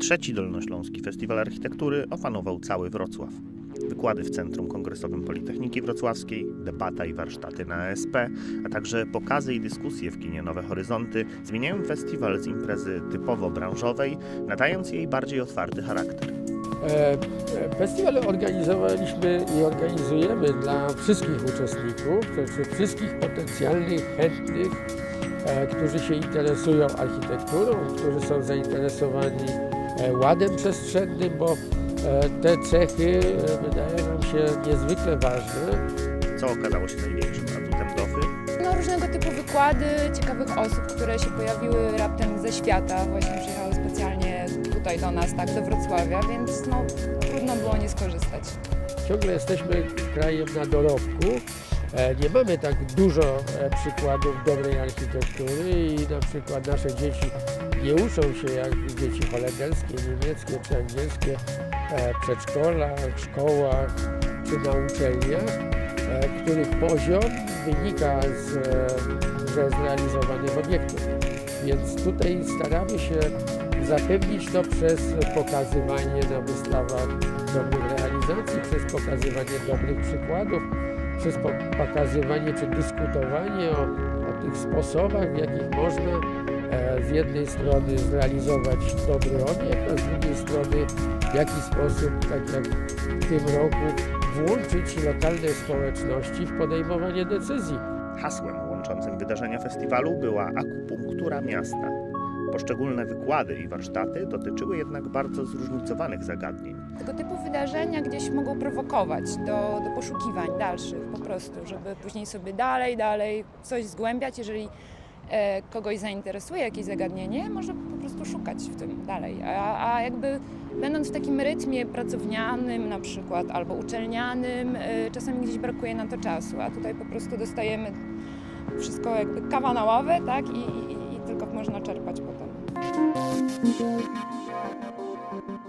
Trzeci Dolnośląski Festiwal Architektury opanował cały Wrocław. Wykłady w Centrum Kongresowym Politechniki Wrocławskiej, debata i warsztaty na ASP, a także pokazy i dyskusje w kinie Nowe Horyzonty zmieniają festiwal z imprezy typowo branżowej, nadając jej bardziej otwarty charakter. E, e, Festiwal organizowaliśmy i organizujemy dla wszystkich uczestników, to znaczy wszystkich potencjalnych, chętnych, e, którzy się interesują architekturą, którzy są zainteresowani ładem przestrzennym, bo e, te cechy e, wydają nam się niezwykle ważne. Co okazało się największym atutem DOFy? No, różnego typu wykłady ciekawych osób, które się pojawiły raptem ze świata, właśnie przyjechały specjalnie tutaj do nas, tak, do Wrocławia, więc no, trudno było nie skorzystać. Ciągle jesteśmy krajem na dorobku. E, Nie mamy tak dużo e, przykładów dobrej architektury i na przykład nasze dzieci nie uczą się jak dzieci holenderskie, niemieckie czy angielskie e, w przedszkolach, szkołach czy na uczelniach, e, których poziom wynika z, e, ze zrealizowanych obiektów. Więc tutaj staramy się zapewnić to przez pokazywanie na wystawach dobrych realizacji, przez pokazywanie dobrych przykładów, przez po- pokazywanie czy dyskutowanie o, o tych sposobach, w jakich można e, z jednej strony zrealizować dobry obiekt, a z drugiej strony w jaki sposób, tak jak w tym roku, włączyć lokalne społeczności w podejmowanie decyzji. Hasłem łączącym wydarzenia festiwalu była akupunktura miasta. Poszczególne wykłady i warsztaty dotyczyły jednak bardzo zróżnicowanych zagadnień. Tego typu wydarzenia gdzieś mogą prowokować do, do poszukiwań dalszych po prostu, żeby później sobie dalej, dalej coś zgłębiać, jeżeli e, kogoś zainteresuje jakieś zagadnienie, może po prostu szukać w tym dalej. A, a jakby będąc w takim rytmie pracownianym na przykład albo uczelnianym, e, czasami gdzieś brakuje na to czasu, a tutaj po prostu dostajemy wszystko jakby kawa na ławę, tak? I, i, i tylko można czerpać potem. Thank you.